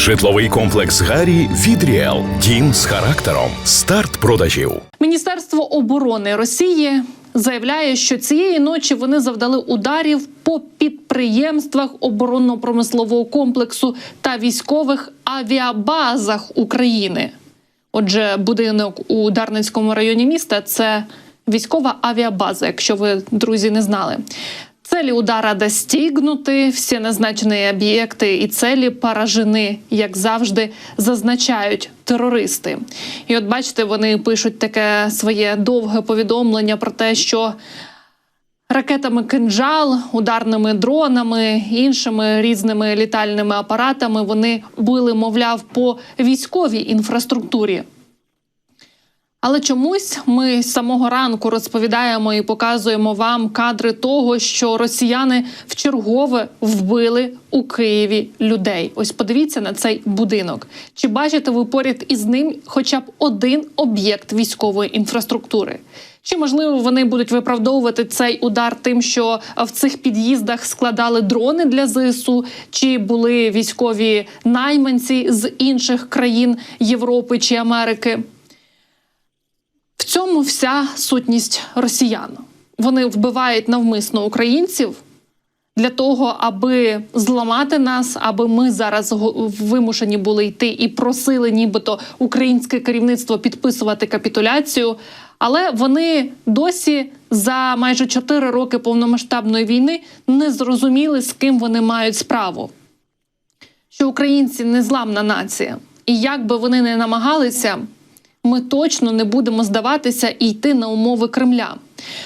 Житловий комплекс Гарі від Ріел. Дім з характером. Старт продажів. Міністерство оборони Росії заявляє, що цієї ночі вони завдали ударів по підприємствах оборонно-промислового комплексу та військових авіабазах України. Отже, будинок у Дарницькому районі міста це військова авіабаза, якщо ви, друзі, не знали. Целі удара достигнути, всі назначені об'єкти і целі поражені, як завжди зазначають терористи. І от бачите, вони пишуть таке своє довге повідомлення про те, що ракетами кинджал, ударними дронами, іншими різними літальними апаратами вони били, мовляв, по військовій інфраструктурі. Але чомусь ми з самого ранку розповідаємо і показуємо вам кадри того, що росіяни вчергове вбили у Києві людей. Ось подивіться на цей будинок. Чи бачите ви поряд із ним хоча б один об'єкт військової інфраструктури? Чи можливо вони будуть виправдовувати цей удар тим, що в цих під'їздах складали дрони для ЗСУ, чи були військові найманці з інших країн Європи чи Америки? Цьому вся сутність росіян. Вони вбивають навмисно українців для того, аби зламати нас, аби ми зараз вимушені були йти і просили, нібито українське керівництво підписувати капітуляцію. Але вони досі за майже 4 роки повномасштабної війни не зрозуміли, з ким вони мають справу. Що українці незламна нація, і як би вони не намагалися, ми точно не будемо здаватися і йти на умови Кремля.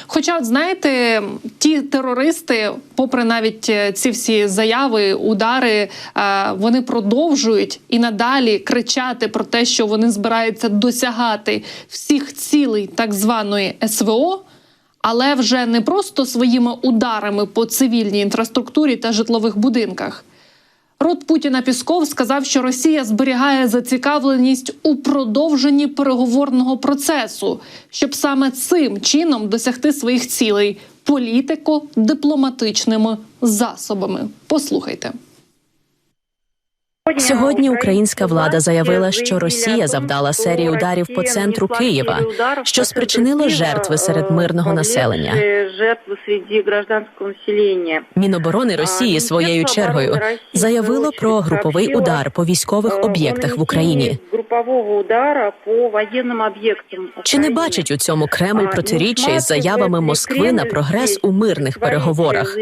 Хоча, от знаєте, ті терористи, попри навіть е, ці всі заяви, удари, е, вони продовжують і надалі кричати про те, що вони збираються досягати всіх цілей так званої СВО. Але вже не просто своїми ударами по цивільній інфраструктурі та житлових будинках. Рот Путіна Пісков сказав, що Росія зберігає зацікавленість у продовженні переговорного процесу, щоб саме цим чином досягти своїх цілей політико-дипломатичними засобами. Послухайте. Сьогодні українська влада заявила, що Росія завдала серію ударів по центру Києва, що спричинило жертви серед мирного населення. Гражданського населення. Міноборони Росії своєю чергою заявило про груповий удар по військових об'єктах в Україні. Групового удара по воєнним об'єктам. Чи не бачить у цьому Кремль протиріччя із заявами Москви на прогрес у мирних переговорах?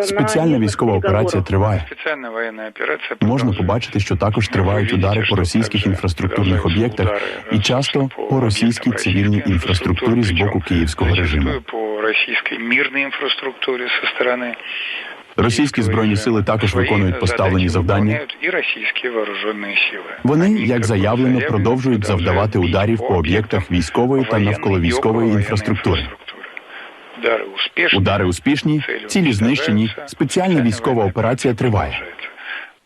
Спеціальна військова операція триває. Спеціальна воєнна операція Можна побачити, що також тривають удари по російських інфраструктурних об'єктах і часто по російській цивільній інфраструктурі з боку київського режиму. По російській мирній інфраструктурі зі сторони Російські збройні сили також виконують поставлені завдання. і російські вооружені сили. Вони, Вони, як заявлено, продовжують завдавати ударів по об'єктах військової та навколовійськової інфраструктури. Удари успішні, Удари успішні, цілі знищені. Спеціальна військова операція триває.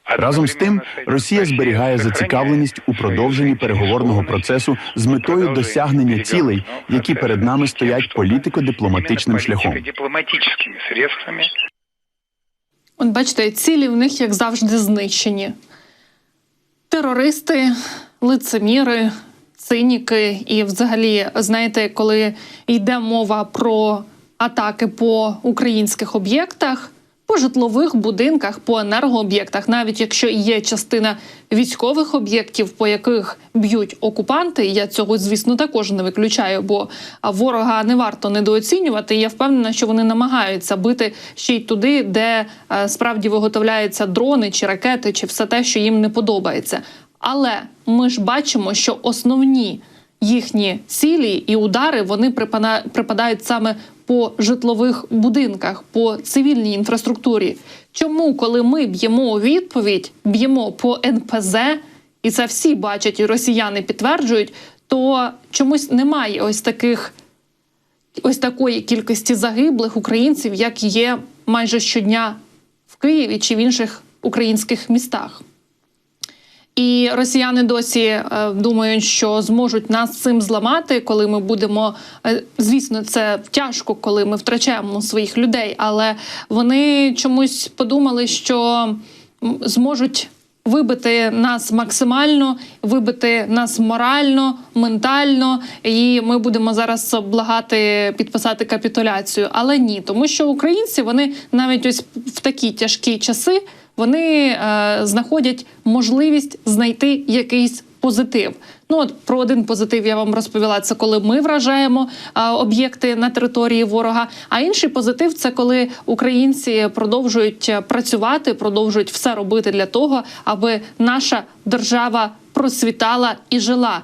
Разом з тим, Росія зберігає зацікавленість у продовженні переговорного процесу з метою досягнення цілей, які перед нами стоять політико-дипломатичним шляхом. От бачите, цілі в них, як завжди, знищені. Терористи, лицеміри, циніки. І, взагалі, знаєте, коли йде мова про атаки по українських об'єктах, по житлових будинках, по енергооб'єктах, навіть якщо є частина військових об'єктів, по яких б'ють окупанти, я цього, звісно, також не виключаю, бо ворога не варто недооцінювати. Я впевнена, що вони намагаються бити ще й туди, де е, справді виготовляються дрони чи ракети, чи все те, що їм не подобається. Але ми ж бачимо, що основні їхні цілі і удари вони припадають саме по житлових будинках, по цивільній інфраструктурі. Чому, коли ми б'ємо у відповідь, б'ємо по НПЗ, і це всі бачать, і росіяни підтверджують, то чомусь немає ось таких ось такої кількості загиблих українців, як є майже щодня в Києві чи в інших українських містах. І росіяни досі е, думають, що зможуть нас цим зламати, коли ми будемо. е, звісно, це тяжко, коли ми втрачаємо своїх людей, але вони чомусь подумали, що зможуть вибити нас максимально, вибити нас морально, ментально, і ми будемо зараз благати підписати капітуляцію. Але ні, тому що українці вони навіть ось в такі тяжкі часи вони е, знаходять можливість знайти якийсь позитив. Ну от про один позитив я вам розповіла. Це коли ми вражаємо об'єкти на території ворога. А інший позитив це коли українці продовжують е, працювати, продовжують все робити для того, аби наша держава процвітала і жила.